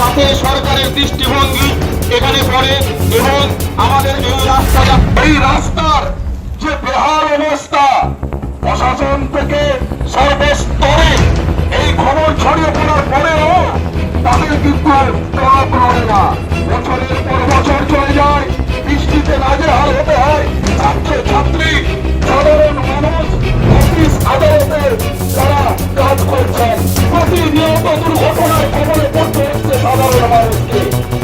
যাতে সরকারের দৃষ্টিভঙ্গি এখানে পড়ে এবং আমাদের এই রাস্তা এই রাস্তার যে বেহাল অবস্থা, প্রশাসন থেকে সর্বস্তরে এই খবর ছড়িয়ে পড়ার পরেও তাদের কিন্তু টনক নড়ে না। বছরের পর বছর চলে যায়, বৃষ্টিতে নাজেহাল হতে হয়। ছাত্র ছাত্রী সাধারণ মানুষ, অফিস আদালতে তারা কাজ করছেন প্রতিনিয়ত দুর্ঘটনার খবরে পড়তে হচ্ছে সাধারণ মানুষকে।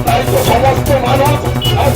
তাই তো সমস্ত মানুষ আজ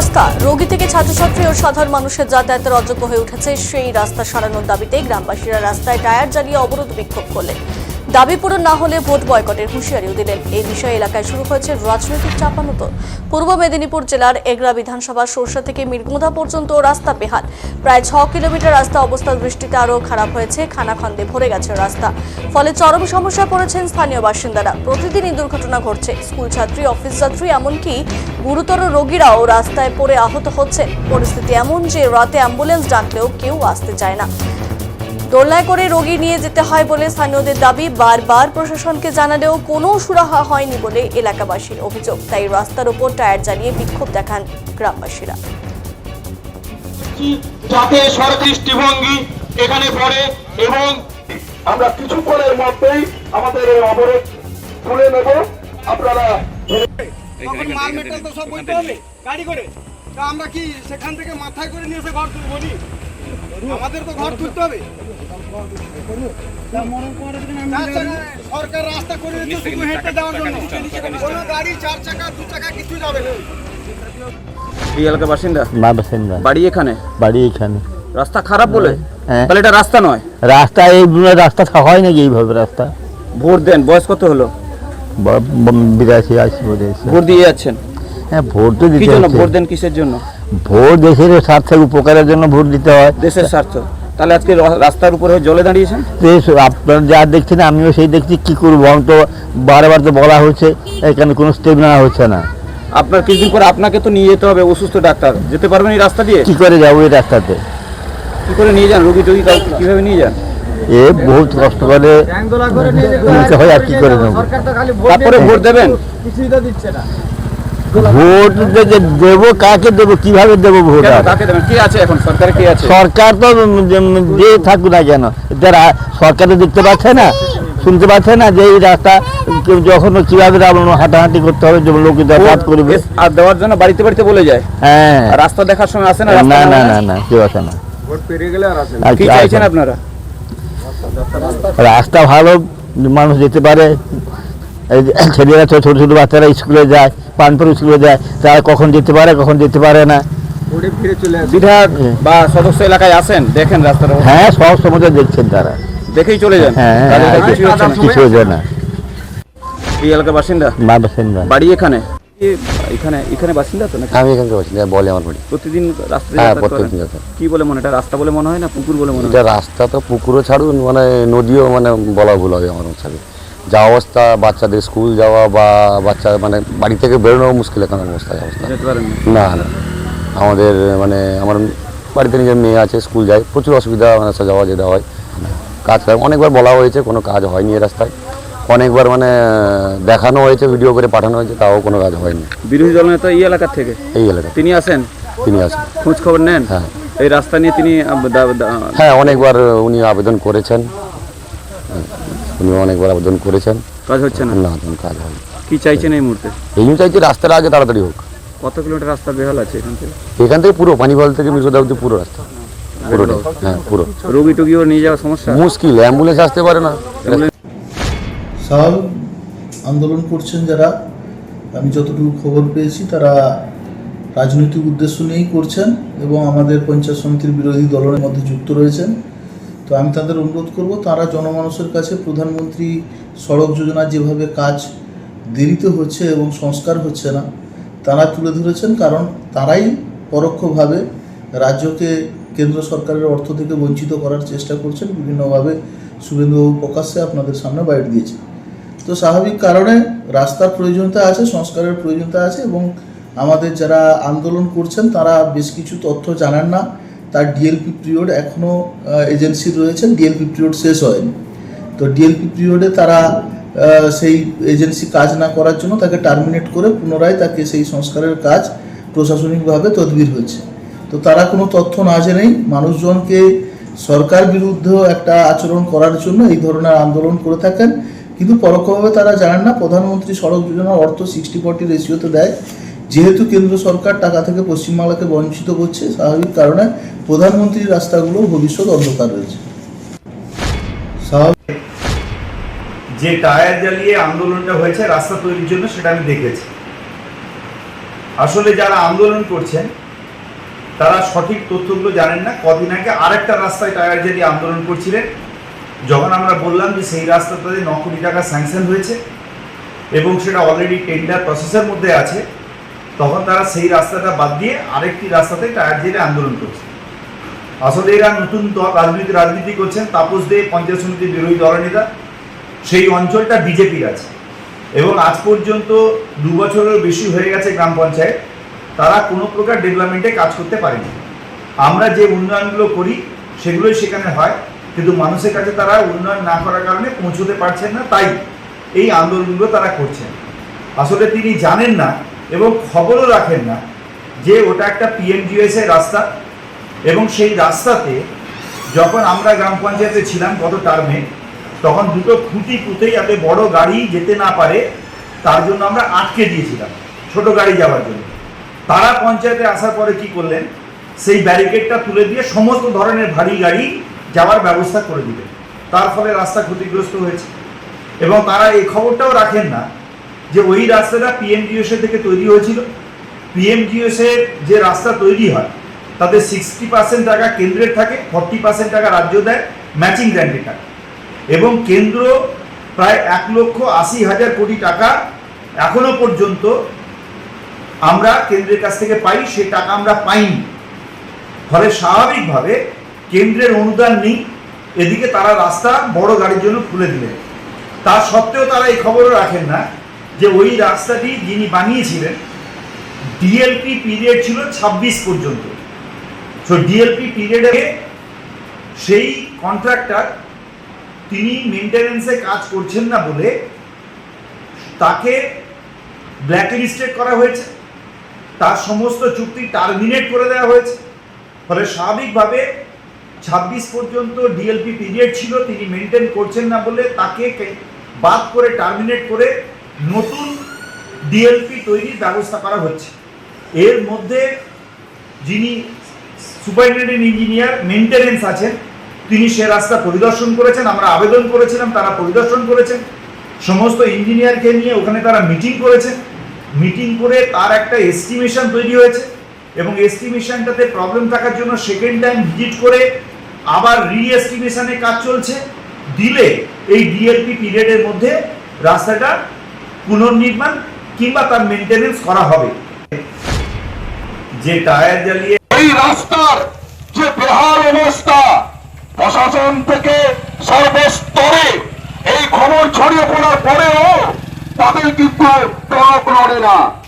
রাস্তা। রোগী থেকে ছাত্রছাত্রী ও সাধারণ মানুষের যাতায়াতের অযোগ্য হয়ে উঠেছে সেই রাস্তা সারানোর দাবিতে গ্রামবাসীরা রাস্তায় টায়ার জ্বালিয়ে অবরোধ বিক্ষোভ করলেন। দাবি পূরণ না হলে ভোট বয়কটের হুঁশিয়ারিও দিলেন। এই বিষয়ে এলাকায় শুরু হয়েছে রাজনৈতিক চাপানুতর পূর্ব মেদিনীপুর জেলার এগরা বিধানসভা সরষা থেকে মিরগুঁদা পর্যন্ত রাস্তা বেহাল। প্রায় ছ কিলোমিটার রাস্তা অবস্থা দৃষ্টিতে আরও খারাপ হয়েছে। খানাখন্দে ভরে গেছে রাস্তা। ফলে চরম সমস্যা পড়েছেন স্থানীয় বাসিন্দারা। প্রতিদিনই দুর্ঘটনা ঘটছে। স্কুল ছাত্রী, অফিস যাত্রী, এমনকি গুরুতর রোগীরাও রাস্তায় পড়ে আহত হচ্ছে পরিস্থিতি এমন যে রাতে অ্যাম্বুলেন্স ডাকলেও কেউ আসতে চায় না। দোলনায় করে রোগী নিয়ে যেতে হয় বলে স্থানীয়দের দাবি। বারবার প্রশাসনকে জানালেও কোনো সুরাহা হয়নি বলে এলাকাবাসীর অভিযোগ। তাই রাস্তার উপর টায়ার জ্বালিয়ে বিক্ষোভ দেখান গ্রামবাসীরা। যাতে দৃষ্টিভঙ্গি এখানে পড়ে এবং আমরা কিছুক্ষণের মধ্যেই আমাদের এই অবরোধ তুলে নেব। আপনারা মাল মেটাল তো সব বইতে হবে গাড়ি করে। তা আমরা কি সেখান থেকে মাথায় করে নিয়ে এসে ঘর তুলবো নি? আমাদের তো ঘর তুলতে হবে। সরকার রাস্তা করে শুধু হেঁটে দেওয়ার জন্য কোনো গাড়ি চার চাকা দু চাকা কিছু যাবে না এই এলাকার বাসিন্দা? না বাসিন্দা। বাড়ি এখানে? বাড়ি এখানে। রাস্তা খারাপ বলে? হ্যাঁ। তাহলে এটা রাস্তা নয়? রাস্তা এই রাস্তা হয় নাকি এইভাবে রাস্তা? ভোট দেন বয়স কত হলো? বিরাশি আশি ভোট দিয়ে যাচ্ছেন। হ্যাঁ ভোট তো দিতে ভোট দেন কিসের জন্য? ভোট দেশের স্বার্থের উপকারের জন্য ভোট দিতে হয়। দেশের স্বার্থ। তাহলে আজকে রাস্তার উপরে জলে দাঁড়িয়েছেন? তো আপনারা যা দেখছেন আমিও সেই দেখছি কি করব? আমি তো বারবার তো বলা হচ্ছে এখানে কোনো স্টেপ নেওয়া হচ্ছে না। আপনার কিছুদিন পরে আপনাকে তো নিয়ে যেতে হবে অসুস্থ ডাক্তার। যেতে পারবেন এই রাস্তা দিয়ে? কি করে যাব এই রাস্তাতে? কি করে নিয়ে যান? রোগী টোগী কাউকে কীভাবে নিয়ে যান? এ বহুত কষ্ট করে নিতে হয় আর কি করে নেব? তারপরে ভোট দেবেন? ভোট যে- যে দেবো কাকে দেবো কীভাবে দেবো ভোট কেন আর? কাকে দেবেন? কে আছে এখন? সরকারে কে আছে? সরকার তো যে- থাকুক না কেন। যারা সরকার তো দেখতে পাচ্ছে না শুনতে পাচ্ছে না যে এই রাস্তা কেউ যখন কীভাবে হাঁটাহাঁটি করতে হবে যে লোক যাতায়াত করবে। আর দেওয়ার জন্য বাড়িতে বাড়িতে বলে যায়। হ্যাঁ। রাস্তা দেখার সময় আসে না না না না না কেউ আছে না। কি কি চাইছেন আপনারা? রাস্তা ভালো মানুষ যেতে পারে। ছেলেরা ছোট ছোট ছোট বাচ্চারা স্কুলে যায় পানপুর স্কুলে যায় তারা কখন যেতে পারে কখন যেতে পারে না। বিধায়ক বা সদস্য এলাকায় আসেন দেখেন রাস্তার হ্যাঁ সব সময় দেখছেন তারা। দেখেই চলে যান। হ্যাঁ তাদের হ্যাঁ, কাছে কিছু হচ্ছে না। কিছু হচ্ছে না। এই এলাকার বাসিন্দা? বাসিন্দা। বাড়ি এখানে? এখানে এখানে বাসিন্দা তো নাকি? আমি এখানকার বাসিন্দা বলে আমার বাড়ি। প্রতিদিন রাস্তা হ্যাঁ। কি বলে মনে এটা রাস্তা বলে মনে হয় না পুকুর বলে মনে এটা হয় রাস্তা তো পুকুরও ছাড়ুন মানে নদীও মানে বলা ভুল হবে আমার হিসাবে যা অবস্থা বাচ্চাদের স্কুল যাওয়া বা বাচ্চা মানে বাড়ি থেকে বেরোনো মুশকিল এখন অবস্থা অবস্থা। না। না। আমাদের মানে আমার বাড়িতে নিজের মেয়ে আছে স্কুল যায়। প্রচুর অসুবিধা মানে আসা যাওয়া যেতে হয়। কাজ অনেকবার বলা হয়েছে কোনো কাজ হয়নি এই রাস্তায়। অনেকবার মানে দেখানো হয়েছে ভিডিও করে পাঠানো হয়েছে তাও কোনো কাজ হয়নি। বিরোধী দল নেতা এই এলাকার থেকে? এই এলাকায় তিনি আসেন? তিনি আসেন। খোঁজ খবর নেন? হ্যাঁ। এই রাস্তা নিয়ে তিনি হ্যাঁ অনেকবার উনি আবেদন করেছেন। উনি অনেকবার আবেদন করেছেন। কাজ হচ্ছে না? না কোনো কাজ হয়নি। কি চাইছেন এই মুহূর্তে? এই জন্য চাইছি রাস্তাটা আগে তাড়াতাড়ি হোক। কত কিলোমিটার রাস্তা বেহাল আছে এখান থেকে? এখান থেকে পুরো পানিফল থেকে মিশোদা অব্দি পুরো রাস্তা। পুরোটাই হ্যাঁ পুরো। রোগী টুগিও নিয়ে যাওয়ার সমস্যা? মুশকিল অ্যাম্বুলেন্স আসতে পারে না। স্বাভাবিক আন্দোলন করছেন যারা আমি যতটুকু খবর পেয়েছি তারা রাজনৈতিক উদ্দেশ্য নিয়েই করছেন এবং আমাদের পঞ্চায়েত সমিতির বিরোধী দলের মধ্যে যুক্ত রয়েছেন। তো আমি তাদের অনুরোধ করব, তারা জনমানুষের কাছে প্রধানমন্ত্রী সড়ক যোজনা যেভাবে কাজ দেরিতে হচ্ছে এবং সংস্কার হচ্ছে না, তারা তুলে ধরেছেন কারণ তারাই পরোক্ষভাবে রাজ্যকে কেন্দ্র সরকারের অর্থ থেকে বঞ্চিত করার চেষ্টা করছেন। বিভিন্নভাবে শুভেন্দুবাবু প্রকাশ্যে আপনাদের সামনে বাইট দিয়েছে তো স্বাভাবিক কারণে রাস্তার প্রয়োজনীয়তা আছে, সংস্কারের প্রয়োজনীয়তা আছে এবং আমাদের যারা আন্দোলন করছেন তারা বেশ কিছু তথ্য জানেন না। তার ডিএলপি পিরিয়ড এখনও এজেন্সি রয়েছেন ডিএলপি পিরিয়ড শেষ হয়নি। তো ডিএলপি পিরিয়ডে তারা সেই এজেন্সি কাজ না করার জন্য তাকে টার্মিনেট করে পুনরায় তাকে সেই সংস্কারের কাজ প্রশাসনিকভাবে তদবির হয়েছে। তো তারা কোনো তথ্য না জেনেই মানুষজনকে সরকার বিরুদ্ধেও একটা আচরণ করার জন্য এই ধরনের আন্দোলন করে থাকেন। কিন্তু পরোক্ষভাবে তারা জানেন না, প্রধানমন্ত্রী সড়ক যোজনার অর্থ সিক্সটি ফর্টি রেশিওতে দেয়। যেহেতু কেন্দ্র সরকার টাকা থেকে পশ্চিমবাংলাকে বঞ্চিত করছে, স্বাভাবিক কারণে প্রধানমন্ত্রীর রাস্তাগুলো ভবিষ্যৎ অন্ধকার রয়েছে। স্বাভাবিক। যে টায়ার জ্বালিয়ে আন্দোলনটা হয়েছে, রাস্তা তৈরির জন্য সেটা আমি দেখেছি। আসলে যারা আন্দোলন করছেন, তারা সঠিক তথ্যগুলো জানেন না। কদিন আগে আরেকটা রাস্তায় টায়ার জ্বালিয়ে আন্দোলন করছিলেন। যখন আমরা বললাম যে সেই রাস্তাটাতে ন কোটি টাকা স্যাংশন হয়েছে এবং সেটা অলরেডি টেন্ডার প্রসেসের মধ্যে আছে তখন তারা সেই রাস্তাটা বাদ দিয়ে আরেকটি রাস্তাতে টায়ার জেলে আন্দোলন করছে। আসলে এরা নতুন রাজনীতি রাজনীতি করছেন। তাপস দে পঞ্চায়েত সমিতির বিরোধী দলনেতা সেই অঞ্চলটা বিজেপির আছে। এবং আজ পর্যন্ত দু বছরের বেশি হয়ে গেছে গ্রাম পঞ্চায়েত। তারা কোনো প্রকার ডেভেলপমেন্টে কাজ করতে পারেনি। আমরা যে উন্নয়নগুলো করি, সেগুলোই সেখানে হয়। কিন্তু মানুষের কাছে তারা উন্নয়ন না করার কারণে পৌঁছতে পারছেন না। তাই এই আন্দোলনগুলো তারা করছেন। আসলে তিনি জানেন না এবং খবরও রাখেন না যে ওটা একটা পিএমজিএস এর রাস্তা। এবং সেই রাস্তাতে যখন আমরা গ্রাম পঞ্চায়েতে ছিলাম গত টার্মে তখন দুটো খুঁটি পুঁতে যাতে বড় গাড়ি যেতে না পারে, তার জন্য আমরা আটকে দিয়েছিলাম, ছোট গাড়ি যাওয়ার জন্য। তারা পঞ্চায়েতে আসার পরে কি করলেন? সেই ব্যারিকেডটা তুলে দিয়ে সমস্ত ধরনের ভারী গাড়ি যাওয়ার ব্যবস্থা করে দিলেন। তার ফলে রাস্তা ক্ষতিগ্রস্ত হয়েছে। এবং তারা এই খবরটাও রাখেন না যে ওই রাস্তাটা পিএমজিওসে থেকে তৈরি হয়েছিল। পিএমজিওসের যে রাস্তা তৈরি হয়, তাতে সিক্সটি পার্সেন্ট টাকা কেন্দ্রের থাকে ফর্টি পার্সেন্ট টাকা রাজ্য দেয় ম্যাচিং গ্র্যান্টের টাকা এবং কেন্দ্র প্রায় এক লক্ষ আশি হাজার কোটি টাকা এখনও পর্যন্ত আমরা কেন্দ্রের কাছ থেকে পাই, সে টাকা আমরা পাইনি। ফলে স্বাভাবিকভাবে কেন্দ্রের অনুদান নেই, এদিকে তারা রাস্তা বড় গাড়ির জন্য খুলে দিলেন। তা সত্ত্বেও তারা এই খবরও রাখেন না যে ওই রাস্তাটি যিনি বানিয়েছিলেন ডিএলপি পিরিয়ড ছিল ছাব্বিশ পর্যন্ত। সো ডিএলপি পিরিয়ডে সেই কন্ট্রাক্টর তিনি মেনটেনেন্সে কাজ করছেন না বলে তাকে ব্ল্যাকলিস্টেড করা হয়েছে। তার সমস্ত চুক্তি টার্মিনেট করে দেওয়া হয়েছে। ফলে স্বাভাবিকভাবে ছাব্বিশ পর্যন্ত ডিএলপি পিরিয়ড ছিল, তিনি মেনটেন করছেন না বলে তাকে বাদ করে টার্মিনেট করে নতুন ডিএলপি তৈরির ব্যবস্থা করা হচ্ছে। এর মধ্যে যিনি সুপারিনটেন্ডেন্ট ইঞ্জিনিয়ার মেনটেনেন্স আছেন, তিনি সে রাস্তা পরিদর্শন করেছেন, আমরা আবেদন করেছিলাম, তারা পরিদর্শন করেছেন। সমস্ত ইঞ্জিনিয়ারকে নিয়ে ওখানে তারা মিটিং করেছেন। মিটিং করে তার একটা এস্টিমেশন তৈরি হয়েছে এবং এস্টিমেশনটাতে প্রবলেম থাকার জন্য সেকেন্ড টাইম ভিজিট করে আবার রি এস্টিমেশনে কাজ চলছে। দিলে এই ডিএলপি পিরিয়ডের মধ্যে রাস্তাটা পুনর্নির্মাণ কিংবা তার মেনটেনেন্স করা হবে। যে টায়ার জ্বালিয়ে এই রাস্তার যে বেহাল অবস্থা, প্রশাসন থেকে সর্বস্তরে এই খবর ছড়িয়ে পড়ার পরেও তাদের কিন্তু না।